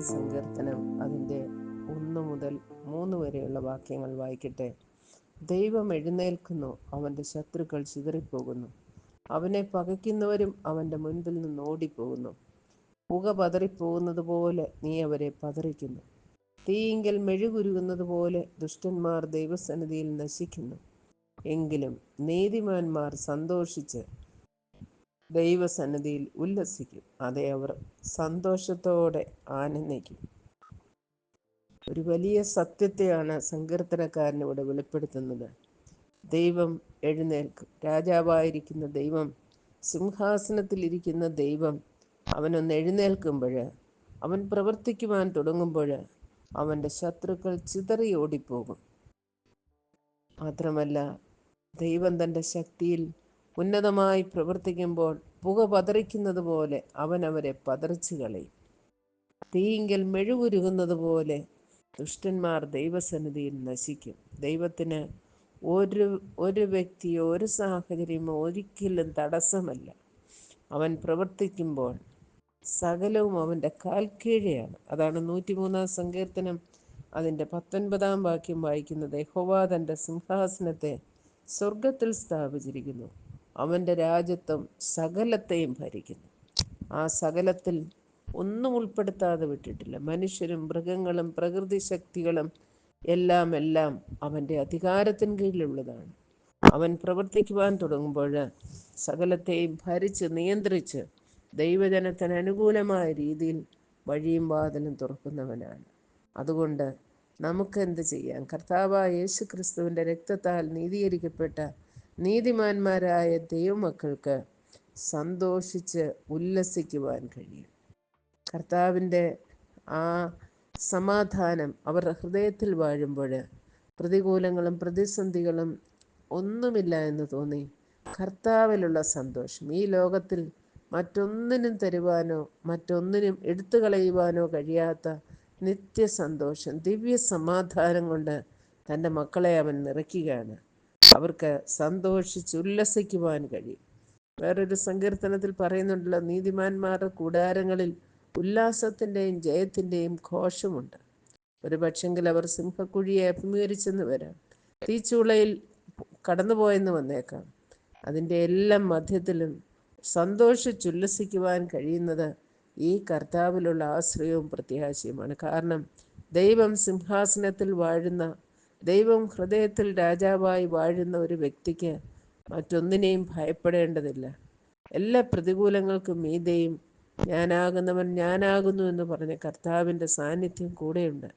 സങ്കീർത്തനം അതിന്റെ ഒന്ന് മുതൽ മൂന്ന് വരെയുള്ള വാക്യങ്ങൾ വായിക്കട്ടെ. ദൈവം എഴുന്നേൽക്കുന്നു അവന്റെ ശത്രുക്കൾ ചിതറിപ്പോകുന്നു. അവനെ പകയ്ക്കുന്നവരും അവന്റെ മുൻപിൽ നിന്ന് ഓടിപ്പോകുന്നു. പുക പതറിപ്പോകുന്നത് പോലെ നീ അവരെ പതറിക്കുന്നു. തീയിങ്കൽ മെഴുകുരുകുന്നത് പോലെ ദുഷ്ടന്മാർ ദൈവസന്നിധിയിൽ നശിക്കുന്നു. എങ്കിലും നീതിമാന്മാർ സന്തോഷിച്ച് ദൈവസന്നിധിയിൽ ഉല്ലസിക്കും. അതെ അവർ സന്തോഷത്തോടെ ആനന്ദിക്കും. ഒരു വലിയ സത്യത്തെയാണ് സങ്കീർത്തനക്കാരൻ ഇവിടെ വെളിപ്പെടുത്തുന്നത്. ദൈവം എഴുന്നേൽക്കും. രാജാവായിരിക്കുന്ന ദൈവം സിംഹാസനത്തിൽ ഇരിക്കുന്ന ദൈവം അവനൊന്ന് എഴുന്നേൽക്കുമ്പോൾ അവൻ പ്രവർത്തിക്കുവാൻ തുടങ്ങുമ്പോൾ അവന്റെ ശത്രുക്കൾ ചിതറി ഓടിപ്പോകും. മാത്രമല്ല ദൈവം തന്റെ ശക്തിയിൽ ഉന്നതമായി പ്രവർത്തിക്കുമ്പോൾ പുക പതറിക്കുന്നത് പോലെ അവൻ അവരെ പതറിച്ചു കളയും. തീയിങ്കൽ മെഴുകുരുകുന്നത് പോലെ ദുഷ്ടന്മാർ ദൈവസന്നിധിയിൽ നശിക്കും. ദൈവത്തിന് ഒരു ഒരു വ്യക്തിയോ ഒരു സാഹചര്യമോ ഒരിക്കലും തടസ്സമല്ല. അവൻ പ്രവർത്തിക്കുമ്പോൾ സകലവും അവന്റെ കാൽക്കീഴെയാണ് അതാണ് നൂറ്റിമൂന്നാം സങ്കീർത്തനം. അതിന്റെ പത്തൊൻപതാം വാക്യം വായിക്കുന്നത് യഹോവ തന്റെ സിംഹാസനത്തെ സ്വർഗത്തിൽ സ്ഥാപിച്ചിരിക്കുന്നു. അവന്റെ രാജ്യത്വം സകലത്തെയും ഭരിക്കുന്നു. ആ സകലത്തിൽ ഒന്നും ഉൾപ്പെടുത്താതെ വിട്ടിട്ടില്ല. മനുഷ്യരും മൃഗങ്ങളും പ്രകൃതി ശക്തികളും എല്ലാം എല്ലാം അവന്റെ അധികാരത്തിന് കീഴിലുള്ളതാണ്. അവൻ പ്രവർത്തിക്കുവാൻ തുടങ്ങുമ്പോൾ സകലത്തെയും ഭരിച്ച് നിയന്ത്രിച്ച് ദൈവജനത്തിന് അനുകൂലമായ രീതിയിൽ വഴിയും വാതിലും തുറക്കുന്നവനാണ്. അതുകൊണ്ട് നമുക്ക് എന്ത് ചെയ്യാം? കർത്താവായ യേശു ക്രിസ്തുവിന്റെ രക്തത്താൽ നീതീകരിക്കപ്പെട്ട നീതിമാന്മാരായ ദൈവമക്കൾക്ക് സന്തോഷിച്ച് ഉല്ലസിക്കുവാൻ കഴിയും. കർത്താവിന്റെ ആ സമാധാനം അവരുടെ ഹൃദയത്തിൽ വാഴുമ്പോൾ പ്രതികൂലങ്ങളും പ്രതിസന്ധികളും ഒന്നുമില്ല എന്ന് തോന്നി. കർത്താവിലുള്ള സന്തോഷം. ഈ ലോകത്തിൽ മറ്റൊന്നിനും തരുവാനോ മറ്റൊന്നിനും എടുത്തു കളയുവാനോ കഴിയാത്ത നിത്യസന്തോഷം ദിവ്യ സമാധാനം കൊണ്ട് തന്റെ മക്കളെ അവൻ നിറയ്ക്കുകയാണ്. അവർക്ക് സന്തോഷിച്ച് ഉല്ലസിക്കുവാൻ കഴിയും. വേറൊരു സങ്കീർത്തനത്തിൽ പറയുന്നുണ്ടല്ലോ നീതിമാന്മാരുടെ കൂടാരങ്ങളിൽ ഉല്ലാസത്തിന്റെയും ജയത്തിന്റെയും ഘോഷമുണ്ട്. ഒരു പക്ഷെങ്കിൽ അവർ സിംഹക്കുഴിയെ അഭിമുഖീകരിച്ചെന്ന് വരാം. തീച്ചൂളയിൽ കടന്നുപോയെന്ന് വന്നേക്കാം. അതിന്റെ എല്ലാം മധ്യത്തിലും സന്തോഷിച്ചുല്ലസിക്കുവാൻ കഴിയുന്നത് ഈ കർത്താവിലുള്ള ആശ്രയവും പ്രത്യാശയുമാണ്. കാരണം ദൈവം സിംഹാസനത്തിൽ വാഴുന്ന ദൈവം ഹൃദയത്തിൽ രാജാവായി വാഴുന്ന ഒരു വ്യക്തിക്ക് മറ്റൊന്നിനെയും ഭയപ്പെടേണ്ടതില്ല. എല്ലാ പ്രതികൂലങ്ങൾക്കും മീതെയും ഞാനാകുന്നവൻ ഞാനാകുന്നു എന്ന് പറഞ്ഞ കർത്താവിന്റെ സാന്നിധ്യം കൂടെയുണ്ട്.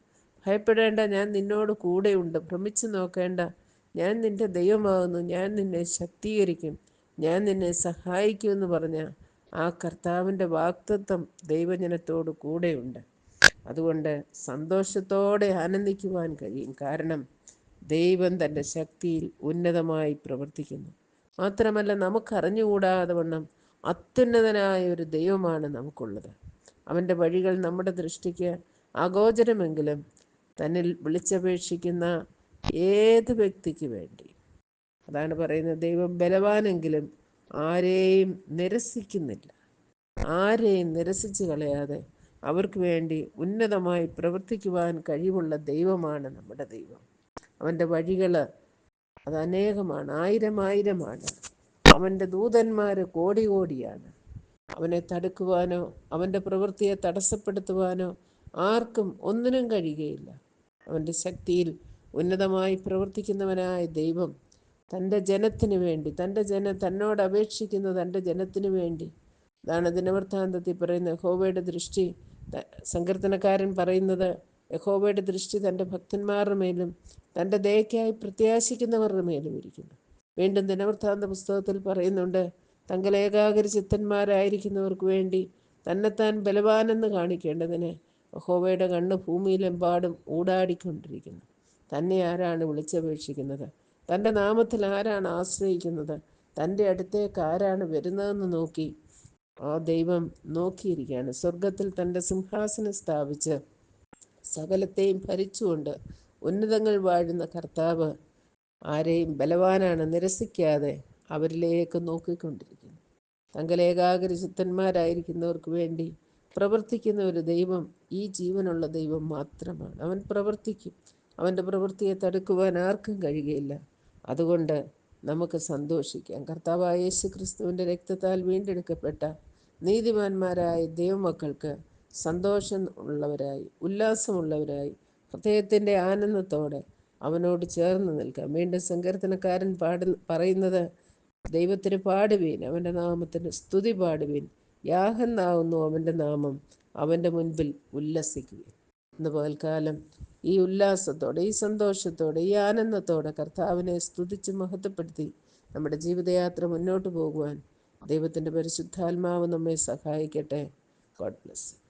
ഭയപ്പെടേണ്ട ഞാൻ നിന്നോട് കൂടെയുണ്ട്. ഭ്രമിച്ചു നോക്കേണ്ട ഞാൻ നിന്റെ ദൈവമാകുന്നു ഞാൻ നിന്നെ ശക്തീകരിക്കും ഞാൻ നിന്നെ സഹായിക്കുമെന്ന് പറഞ്ഞ ആ കർത്താവിന്റെ വാക്തത്വം ദൈവജനത്തോട് കൂടെയുണ്ട്. അതുകൊണ്ട് സന്തോഷത്തോടെ ആനന്ദിക്കുവാൻ കഴിയും. കാരണം ദൈവം തന്റെ ശക്തിയിൽ ഉന്നതമായി പ്രവർത്തിക്കുന്നു. മാത്രമല്ല നമുക്കറിഞ്ഞുകൂടാതെ വണ്ണം അത്യുന്നതനായ ഒരു ദൈവമാണ് നമുക്കുള്ളത്. അവന്റെ വഴികൾ നമ്മുടെ ദൃഷ്ടിക്ക് അഗോചരമെങ്കിലും തന്നിൽ വിളിച്ചപേക്ഷിക്കുന്ന ഏത് വ്യക്തിക്ക് വേണ്ടി. അതാണ് പറയുന്നത് ദൈവം ബലവാനെങ്കിലും ആരെയും നിരസിക്കുന്നില്ല. ആരെയും നിരസിച്ച് കളയാതെ അവർക്ക് വേണ്ടി ഉന്നതമായി പ്രവർത്തിക്കുവാൻ കഴിവുള്ള ദൈവമാണ് നമ്മുടെ ദൈവം. അവന്റെ വഴികൾ അത് അനേകമാണ് ആയിരം ആയിരമാണ്. അവന്റെ ദൂതന്മാർ കോടി കോടിയാണ്. അവനെ തടുക്കുവാനോ അവന്റെ പ്രവൃത്തിയെ തടസ്സപ്പെടുത്തുവാനോ ആർക്കും ഒന്നിനും കഴിയുകയില്ല. അവന്റെ ശക്തിയിൽ ഉന്നതമായി പ്രവർത്തിക്കുന്നവനായ ദൈവം തന്റെ ജനത്തിന് വേണ്ടി തന്റെ ജന തന്നോട് അപേക്ഷിക്കുന്ന തന്റെ ജനത്തിന് വേണ്ടി ഇതാണ് ദിനവൃത്താന്തത്തിൽ പറയുന്ന ഹോവയുടെ ദൃഷ്ടി സങ്കീർത്തനക്കാരൻ പറയുന്നത് യഹോബയുടെ ദൃഷ്ടി തന്റെ ഭക്തന്മാരുടെ മേലും തന്റെ ദയക്കായി പ്രത്യാശിക്കുന്നവരുടെ മേലും ഇരിക്കുന്നു. വീണ്ടും ദിനവൃത്താന്ത പുസ്തകത്തിൽ പറയുന്നുണ്ട് തങ്ങൾ ചിത്തന്മാരായിരിക്കുന്നവർക്ക് വേണ്ടി തന്നെത്താൻ ബലവാനെന്ന് കാണിക്കേണ്ടതിന് യഹോബയുടെ കണ്ണ് ഭൂമിയിലെമ്പാടും ഊടാടിക്കൊണ്ടിരിക്കുന്നു. തന്നെ ആരാണ് വിളിച്ചപേക്ഷിക്കുന്നത്? തന്റെ നാമത്തിൽ ആരാണ് ആശ്രയിക്കുന്നത്? തന്റെ അടുത്തേക്ക് ആരാണ് വരുന്നതെന്ന് നോക്കി ആ ദൈവം നോക്കിയിരിക്കുകയാണ്. സ്വർഗത്തിൽ തന്റെ സിംഹാസനം സ്ഥാപിച്ച് സകലത്തെയും ഭരിച്ചുകൊണ്ട് ഉന്നതങ്ങൾ വാഴുന്ന കർത്താവ് ആരെയും ബലവാനാണ് നിരസിക്കാതെ അവരിലേക്ക് നോക്കിക്കൊണ്ടിരിക്കുന്നു. തങ്ങൾ ഏകാഗ്ര ചിത്തന്മാരായിരിക്കുന്നവർക്ക് വേണ്ടി പ്രവർത്തിക്കുന്ന ഒരു ദൈവം ഈ ജീവനുള്ള ദൈവം മാത്രമാണ്. അവൻ പ്രവർത്തിക്കും. അവന്റെ പ്രവൃത്തിയെ തടുക്കുവാൻ ആർക്കും കഴിയുകയില്ല. അതുകൊണ്ട് നമുക്ക് സന്തോഷിക്കാം. കർത്താവായ യേശു ക്രിസ്തുവിന്റെ രക്തത്താൽ വീണ്ടെടുക്കപ്പെട്ട നീതിമാന്മാരായ ദൈവമക്കൾക്ക് സന്തോഷം ഉള്ളവരായി ഉല്ലാസമുള്ളവരായി ഹൃദയത്തിന്റെ ആനന്ദത്തോടെ അവനോട് ചേർന്ന് നിൽക്കാം. വീണ്ടും സങ്കീർത്തനക്കാരൻ പാടു പറയുന്നത് ദൈവത്തിന് പാടുവീൻ അവന്റെ നാമത്തിന് സ്തുതി പാടുവീൻ. യാഹെന്നാവുന്നു അവന്റെ നാമം അവന്റെ മുൻപിൽ ഉല്ലസിക്കുക ഇന്ന് പകൽക്കാലം ഈ ഉല്ലാസത്തോടെ ഈ സന്തോഷത്തോടെ ഈ ആനന്ദത്തോടെ കർത്താവിനെ സ്തുതിച്ച് മഹത്വപ്പെടുത്തി നമ്മുടെ ജീവിതയാത്ര മുന്നോട്ട് പോകുവാൻ ദൈവത്തിന്റെ പരിശുദ്ധാത്മാവ് നമ്മെ സഹായിക്കട്ടെ. God bless